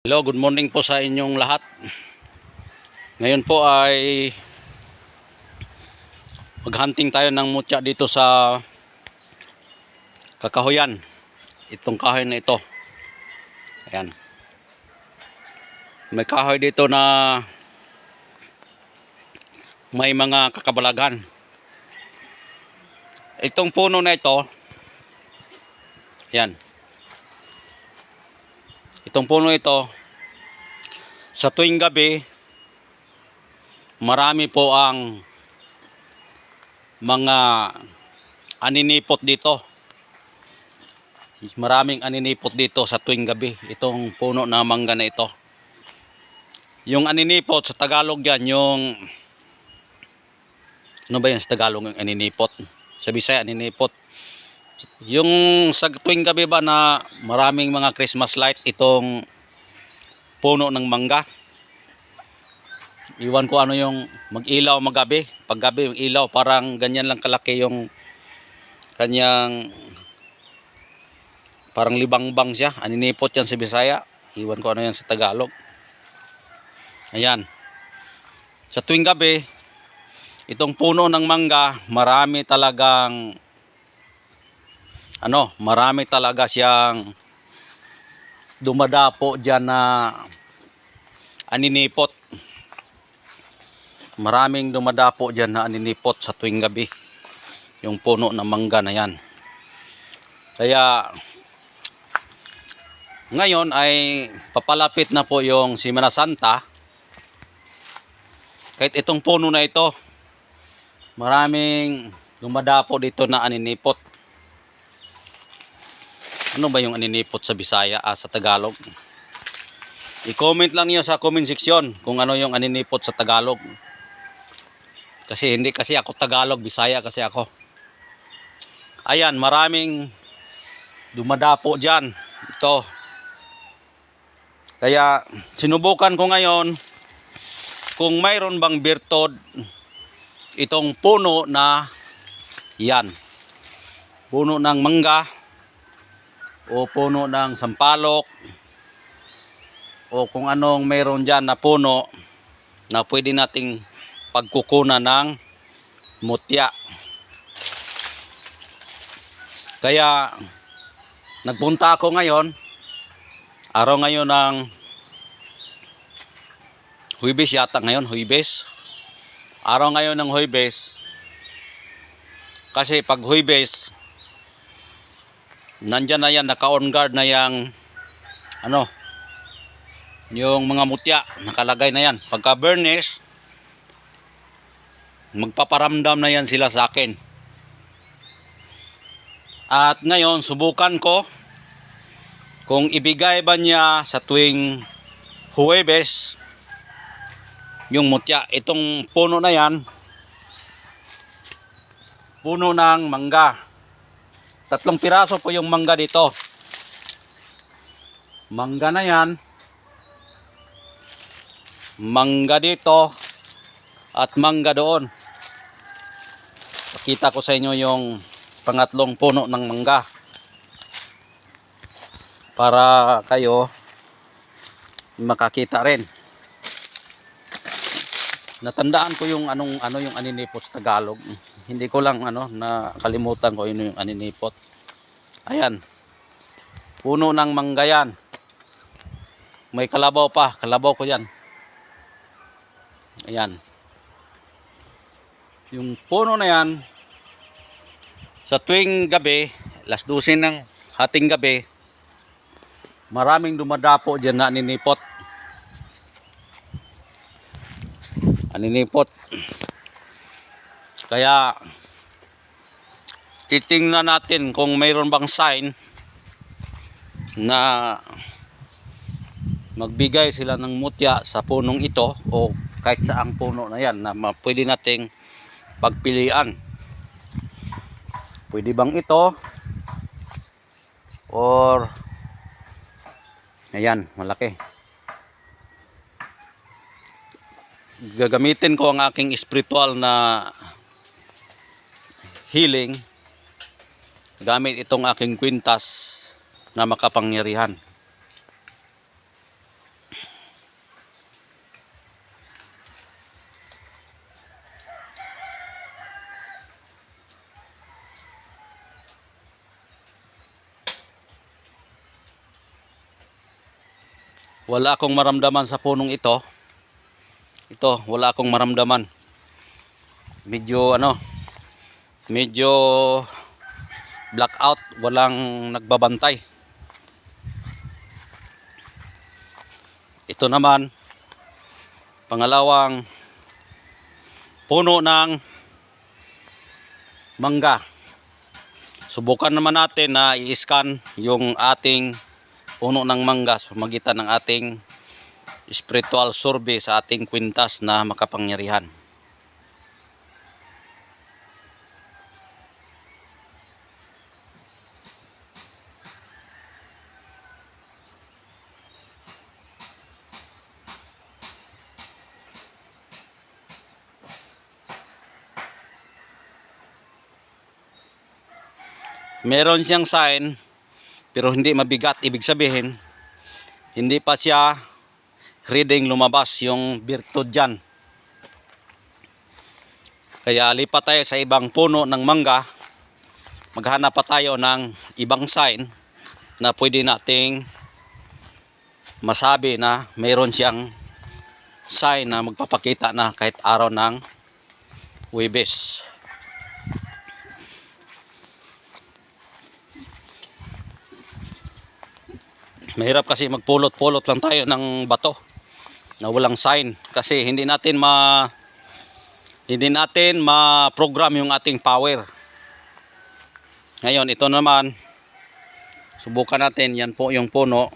Hello, good morning po sa inyong lahat. Ngayon po ay maghunting tayo ng mutya dito sa kakahuyan. Itong kahoy na ito. Ayan. May kahoy dito na may mga kakabalaghan. Itong puno na ito, yan. Itong puno ito, sa tuwing gabi, marami po ang mga aninipot dito. Maraming aninipot dito sa tuwing gabi. Itong puno na mangga na ito. Yung aninipot sa Tagalog yan, yung ano ba yan sa Tagalog yung aninipot? Sa Bisaya, aninipot. Yung sa tuwing gabi ba na maraming mga Christmas light itong puno ng mangga. Iwan ko ano yung mag-ilaw magabi. Pag gabi yung ilaw parang ganyan lang kalaki yung kanyang parang libangbang siya. Aninipot yan sa Bisaya. Iwan ko ano yan sa Tagalog. Ayan. Sa tuwing gabi, itong puno ng mangga, marami talagang ano, marami talaga siyang dumadapo diyan na aninipot. Maraming dumadapo diyan na aninipot sa tuwing gabi. Yung puno ng mangga na yan. Kaya ngayon ay papalapit na po yung Simana Santa. Kahit itong puno na ito, maraming dumadapo dito na aninipot. Ano ba yung aninipot sa Bisaya, ah, sa Tagalog? I-comment lang niyo sa comment section kung ano yung aninipot sa Tagalog. Kasi hindi kasi ako Tagalog, Bisaya kasi ako. Ayan, maraming dumadapo dyan. Ito. Kaya sinubukan ko ngayon kung mayroon bang birtod itong puno na yan. Puno ng mangga o puno ng sampalok o kung anong mayroon dyan na puno na pwede nating pagkukunan ng mutya. Kaya nagpunta ako ngayon, araw ngayon ng Huibes yata ngayon, Huibes. Araw ngayon ng Huibes. Kasi pag Huibes, nandyan na yan, naka-on guard na yang ano, yung mga mutya, nakalagay na yan. Pagka burnish, magpaparamdam na yan sila sa akin. At ngayon, subukan ko kung ibigay ba niya sa tuwing Huwebes yung mutya. Itong puno na yan, puno ng mangga. Tatlong piraso po yung mangga dito. Mangga na yan. Mangga dito. At mangga doon. Pakita ko sa inyo yung pangatlong puno ng mangga. Para kayo makakita rin. Natandaan ko yung anong ano yung aninipot sa Tagalog. Hindi ko lang ano nakalimutan ko yun yung aninipot. Ayan. Puno ng mangga yan. May kalabaw pa. Kalabaw ko yan. Ayan. Yung puno na yan, sa tuwing gabi, las 12 ng hating gabi, maraming dumadapo dyan na aninipot. Aninipot. Kaya, titingnan natin kung mayroon bang sign na magbigay sila ng mutya sa punong ito o kahit saang puno na yan na pwede nating pagpilian. Pwede bang ito or ayan, malaki. Gagamitin ko ang aking spiritual na healing gamit itong aking kwintas na makapangyarihan. wala akong maramdaman sa punong ito ito wala akong maramdaman medyo ano medyo blackout, walang nagbabantay. Ito naman, pangalawang puno ng mangga. Subukan naman natin na i-scan yung ating puno ng mangga sa magitan ng ating spiritual survey sa ating kwintas na makapangyarihan. Meron siyang sign pero hindi mabigat. Ibig sabihin hindi pa siya reading lumabas yung virtud dyan. Kaya lipat tayo sa ibang puno ng mangga. Maghanap pa tayo ng ibang sign na pwede nating masabi na meron siyang sign na magpapakita na kahit araw ng Webes. Mahirap kasi magpulot-pulot lang tayo ng bato na walang sign kasi hindi natin ma hindi natin ma-program yung ating power. Ngayon ito naman subukan natin yan po yung puno.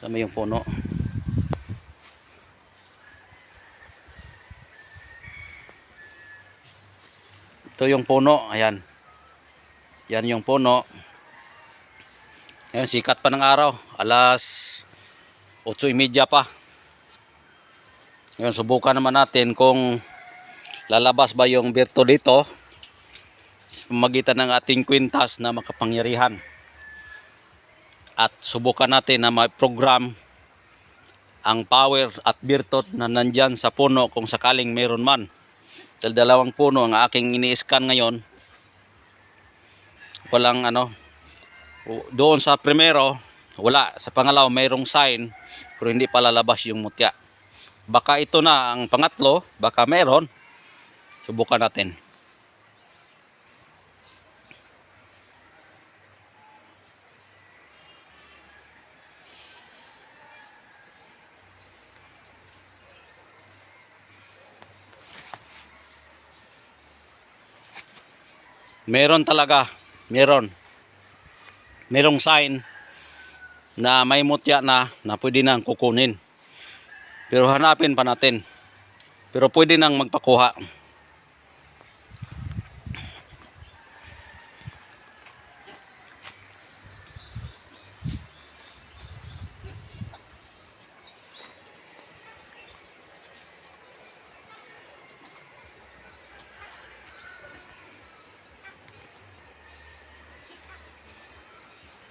Sama yung puno. Ito yung puno, ayan. Yan yung puno. Ngayon, sikat pa ng araw. Alas 8.30 pa. Ngayon, subukan naman natin kung lalabas ba yung birto dito sa pamagitan ng ating kwintas na makapangyarihan. At subukan natin na ma-program ang power at birtot na nandyan sa puno kung sakaling meron man. Dahil dalawang puno ang aking ini-scan ngayon. Walang ano, doon sa primero, wala. Sa pangalawa, mayroong sign, pero hindi pa lalabas yung mutya. Baka ito na ang pangatlo, baka meron. Subukan natin. Meron talaga, meron merong sign na may mutya na na pwede nang kukunin. Pero hanapin pa natin. Pero pwede nang magpakuha.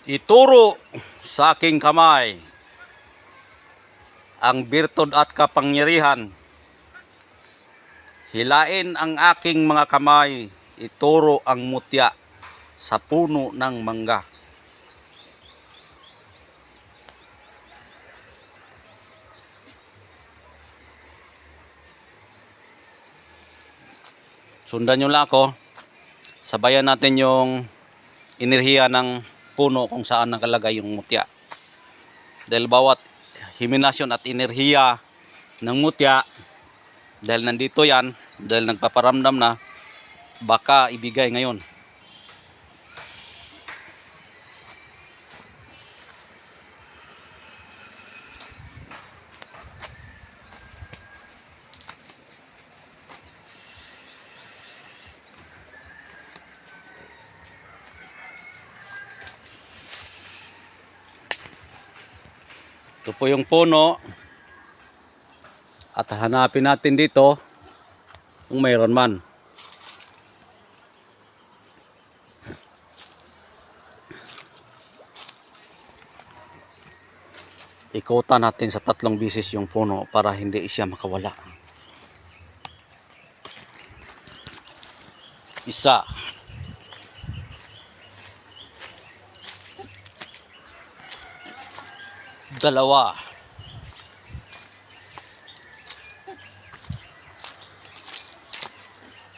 Ituro sa aking kamay ang birtod at kapangyarihan. Hilain ang aking mga kamay, ituro ang mutya sa puno ng mangga. Sundan nyo lang ako. Sabayan natin yung enerhiya ng puno kung saan nakalagay yung mutya. Dahil bawat himinasyon at enerhiya ng mutya, dahil nandito yan, dahil nagpaparamdam na, baka ibigay ngayon. Po yung puno. At hanapin natin dito kung mayroon man. Ikutan natin sa tatlong bisis yung puno para hindi siya makawala. Isa. Dalawa.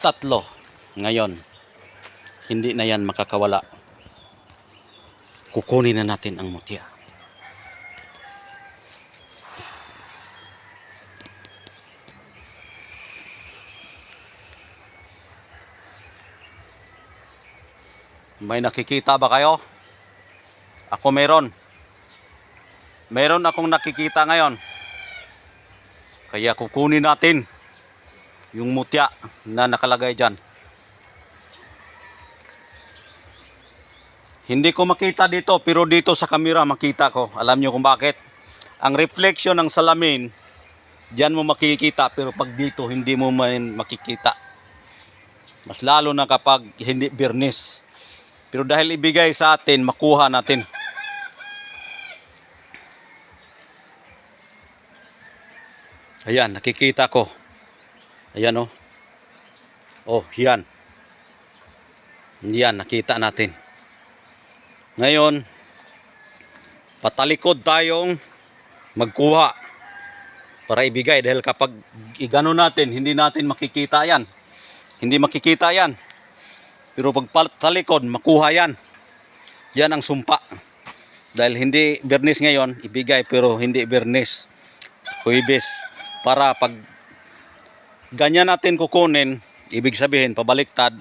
Tatlo. Ngayon, hindi na yan makakawala. Kukunin na natin ang mutya. May nakikita ba kayo? Ako meron. Meron akong nakikita ngayon. Kaya kukunin natin yung mutya na nakalagay dyan. Hindi ko makita dito pero dito sa kamera makita ko. Alam nyo kung bakit? Ang reflection ng salamin, dyan mo makikita pero pag dito hindi mo man makikita. Mas lalo na kapag hindi birnis. Pero dahil ibigay sa atin, makuha natin. Ayan, nakikita ko. Ayan oh. Oh, yan. Yan, nakita natin. Ngayon, patalikod tayong magkuha para ibigay dahil kapag igano natin, hindi natin makikita yan. Hindi makikita yan. Pero pag patalikod, makuha yan. Yan ang sumpa. Dahil hindi bernis ngayon, ibigay pero hindi bernis. Huibis. Para pag ganyan natin kukunin, ibig sabihin, pabaliktad,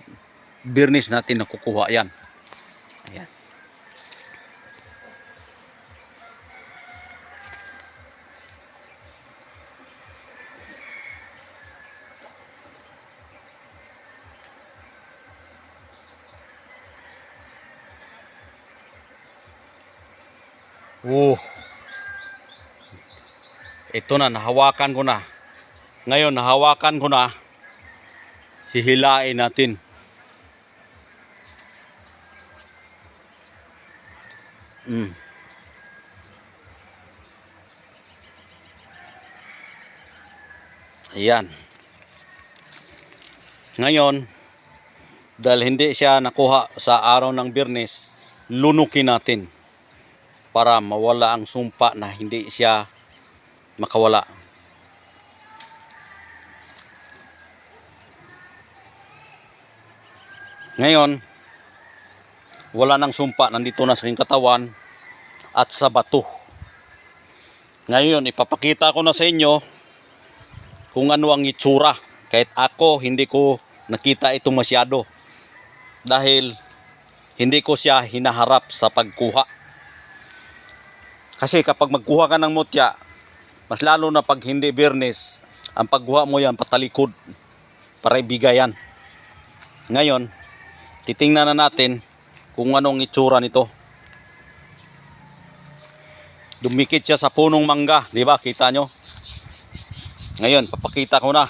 bernis natin na kukuha yan. Ayan. Oh. Ito na, nahawakan ko na. Ngayon, nahawakan ko na. Hihilain natin. Mm. Ayan. Ngayon, dahil hindi siya nakuha sa araw ng birnis, lunukin natin para mawala ang sumpa na hindi siya makawala. Ngayon, wala nang sumpa, nandito na sa aking katawan at sa bato. Ngayon, ipapakita ko na sa inyo kung ano ang itsura. Kahit ako, hindi ko nakita ito masyado. Dahil hindi ko siya hinaharap sa pagkuha. Kasi kapag magkuha ka ng mutya, mas lalo na pag hindi birnis, ang pagkuha mo yan patalikod para ibigay yan. Ngayon, titingnan na natin kung anong itsura nito. Dumikit siya sa punong mangga, di ba? Kita nyo? Ngayon, papakita ko na.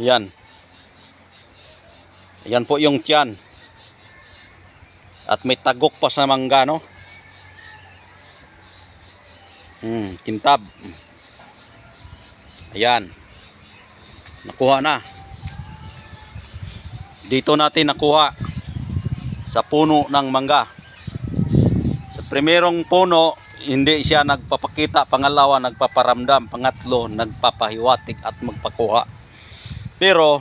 Yan. Yan po yung tiyan. At may tagok pa sa mangga, no? Hmm, kintab. Ayan. Nakuha na. Dito natin nakuha sa puno ng mangga. Sa primerong puno, hindi siya nagpapakita. Pangalawa, nagpaparamdam. Pangatlo, nagpapahiwatig at magpakuha. Pero,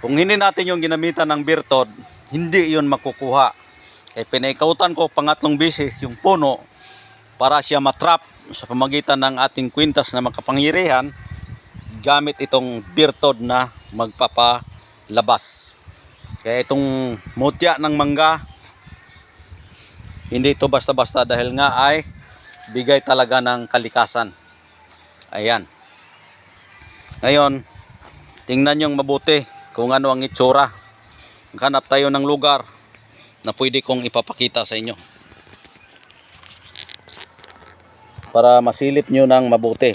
kung hindi natin yung ginamitan ng birtod, hindi yun makukuha. Kaya pinaikautan ko pangatlong beses yung puno para siya matrap sa pamagitan ng ating kwintas na makapangyarihan gamit itong birtod na magpapalabas. Kaya itong mutya ng mangga hindi ito basta-basta dahil nga ay bigay talaga ng kalikasan. Ayan. Ngayon, tingnan yung mabuti kung ano ang itsura. Hanap tayo ng lugar na pwede kong ipapakita sa inyo. Para masilip nyo ng mabuti.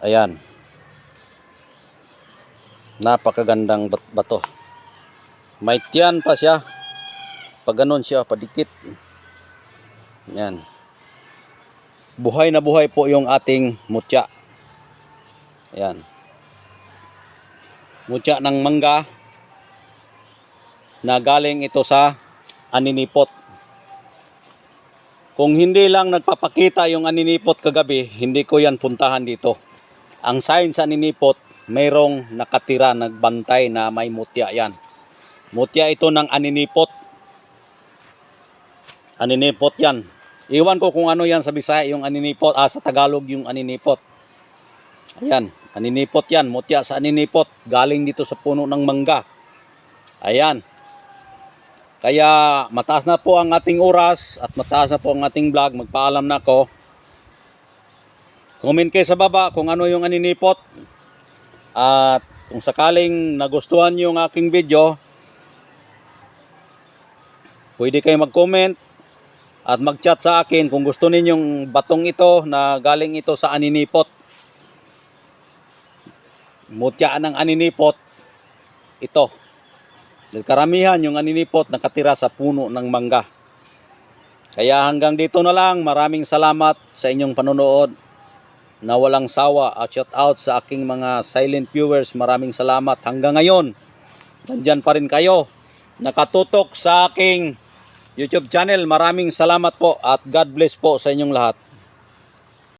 Ayan. Napakagandang bat- bato. May pa siya. Pag ganun siya, padikit. Yan. Buhay na buhay po yung ating mutya. Ayan. Mutya ng mangga. na galing ito sa aninipot. Kung hindi lang nagpapakita yung aninipot kagabi, hindi ko yan puntahan dito. Ang sign sa aninipot, mayroong nakatira, nagbantay na may mutya yan. Mutya ito ng aninipot. Aninipot yan. Iwan ko kung ano yan sa Bisaya, yung aninipot, ah, sa Tagalog yung aninipot. Ayan, aninipot yan, mutya sa aninipot, galing dito sa puno ng mangga. Ayan. Kaya mataas na po ang ating oras at mataas na po ang ating vlog. Magpaalam na ako. Comment kayo sa baba kung ano yung aninipot. At kung sakaling nagustuhan nyo yung aking video, pwede kayo mag-comment at mag-chat sa akin kung gusto ninyong batong ito na galing ito sa aninipot. Mutya ng aninipot, ito. Dahil karamihan yung aninipot nakatira sa puno ng mangga. Kaya hanggang dito na lang, maraming salamat sa inyong panonood na walang sawa at shout out sa aking mga silent viewers. Maraming salamat hanggang ngayon. Nandyan pa rin kayo. Nakatutok sa aking YouTube channel. Maraming salamat po at God bless po sa inyong lahat.